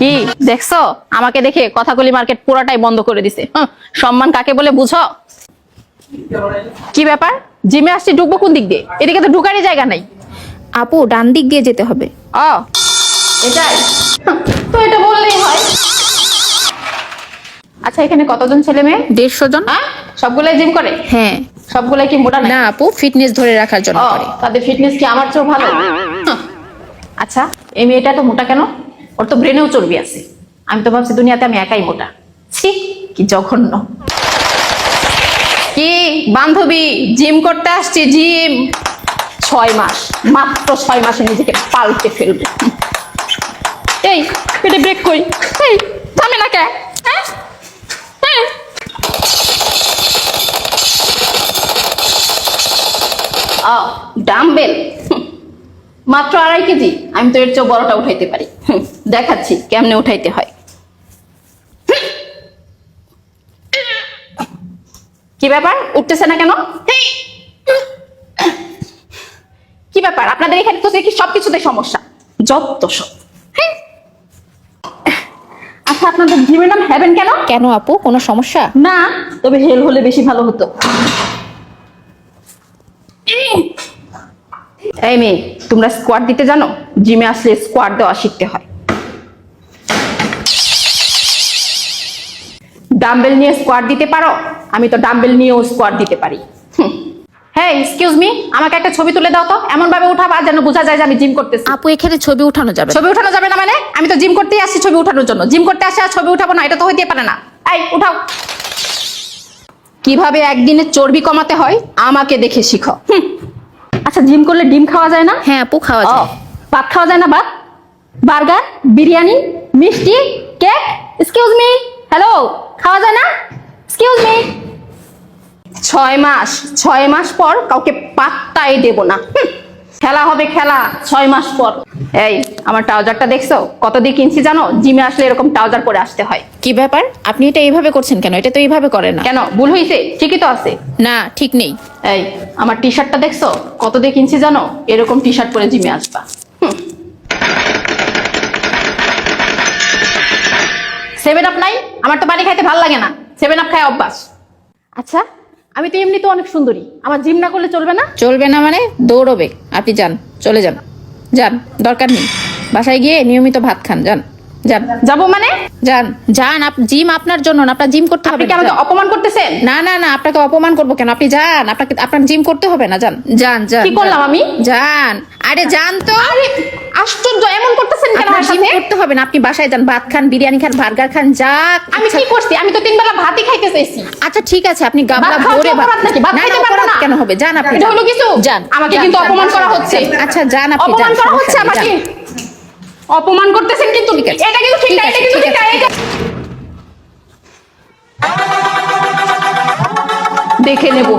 কি? দেখছ? আমাকে দেখে কথাগুলি মার্কেট পুরাটাই বন্ধ করে দিছে। সম্মান কাকে বলে বুঝো? কি ব্যাপার? জিমে আসছি ঢুকবো কোন দিক দিয়ে? এদিকে তো ঢুকারই জায়গা নাই। আপু ডান দিক দিয়ে যেতে হবে। ও এটাই। তো এটা বললেই হয়। আচ্ছা এখানে কতজন ছেলে মেয়ে? দেড়শো জন। হ্যাঁ? সবগুলাই জিম করে? হ্যাঁ। সবগুলাই কি মোটা না আপু ফিটনেস ধরে রাখার জন্য করে। তাদের ফিটনেস কি আমার চেয়েও ভালো? আচ্ছা এই মেয়েটা তো মোটা কেন? ওর তো ব্রেনেও চর্বি আছে। আমি তো ভাবছি দুনিয়াতে আমি একাই মোটা। ছি, কি জঘন্য। কি বান্ধবী জিম করতে আসছি জিম ছয় মাস, মাত্র ছয় মাসে নিজেকে পাল্টে ফেলবে। এই, পেটে ব্রেক কই এই, থামে না কে? হ্যাঁ? হ্যাঁ? ডাম্বেল মাত্র আড়াই কেজি। আমি তো এর চেয়েও বড়টা উঠাইতে পারি। দেখাচ্ছি কেমনে উঠাইতে হয়। কি ব্যাপার? উঠতেছে না কেন? কি ব্যাপার? আপনাদের এখানে তো দেখি সবকিছুতে সমস্যা। যত সব। আচ্ছা আপনাদের জিমের নাম হ্যাভেন কেন? কেন আপু? কোনো সমস্যা? না তবে হেল হলে বেশি ভালো হতো। এই মেয়ে তোমরা স্কোয়াড দিতে জানো? জিমে আসলে স্কোয়াড দেওয়া শিখতে হয়। ডাম্বেল নিয়ে স্কোয়াড দিতে পারো? আমি তো ডাম্বেল নিয়েও স্কোয়াড দিতে পারি। হ্যাঁ এক্সকিউজ মি আমাকে একটা ছবি তুলে দাও তো। এমন ভাবে উঠাবা যেন বোঝা যায় যে আমি জিম করতেছি। আপু এখানে ছবি উঠানো যাবে ছবি উঠানো যাবে না মানে? আমি তো জিম করতেই আসছি ছবি উঠানোর জন্য। জিম করতে আসে ছবি উঠাবো না এটা তো হইতে পারে না। এই উঠাও। কীভাবে একদিনে চর্বি কমাতে হয়? আমাকে দেখে শিখো। হুম। আচ্ছা জিম করলে ডিম খাওয়া যায় না? হ্যাঁ আপু খাওয়া যায়। ভাত খাওয়া যায় না ভাত? বার্গার বিরিয়ানি মিষ্টি কেক? এক্সকিউজ মি হ্যালো খাওয়া যায় না? এক্সকিউজ মি ছয় মাস ছয় মাস পর কাউকে পাত্তাই দেব না। খেলা হবে খেলা ছয় মাস পর। এই আমার ট্রাউজারটা দেখছ? কত দিয়ে কিনছি জানো? জিমে আসলে এরকম ট্রাউজার পরে আসতে হয়। কি ব্যাপার? আপনি এটা এইভাবে করছেন কেন? এটা তো এইভাবে করে না। কেন? ভুল হয়েছে ঠিকই তো আছে। না ঠিক নেই। এই আমার টি শার্টটা দেখছ? কত দিয়ে কিনছি জানো? এরকম টি শার্ট পরে জিমে আসবা। সেভেন আপ নাই? আমার তো পানি খাইতে ভালো লাগে না। সেভেন আপ খায় অভ্যাস। আচ্ছা আমি তো এমনি তো অনেক সুন্দরী। আমার জিম না করলে চলবে না? চলবে না মানে দৌড়বে। আপনি যান চলে যান। যান দরকার নেই। বাসায় গিয়ে নিয়মিত ভাত খান যান যান। যাব মানে? যান যান জিম আপনার জন্য না আপনার জিম করতে হবে আপনি কি আমাকে। অপমান করতেছেন? না না না আপনাকে অপমান করব কেন? আপনি যান আপনাকে আপনার জিম করতে হবে না যান। যান যান কি করলাম আমি? যান। আরে যান তো! আরে আশ্চর্য এমন করতেছেন কেন আমার সাথে? করতে হবে না আপনি বাসায় যান ভাত খান বিরিয়ানি খান বার্গার খান যা আমি কি করছি? আমি তো তিন বেলা ভাতই খাইতে চাইছি। আচ্ছা ঠিক আছে আপনি গাবলা ভরে ভাত নাকি? ভাত খাইতে পারব না? কেন হবে? যান আপনি এটা হলো কিছু? যান। আমাকে কিন্তু অপমান। করা হচ্ছে। আচ্ছা যান আপনি অপমান করা হচ্ছে আমাকে? অপমান করতেছেন কিন্তু এটা কিন্তু ঠিক না এটা কিন্তু ঠিক ঠিক না এটা- দেখে নেব।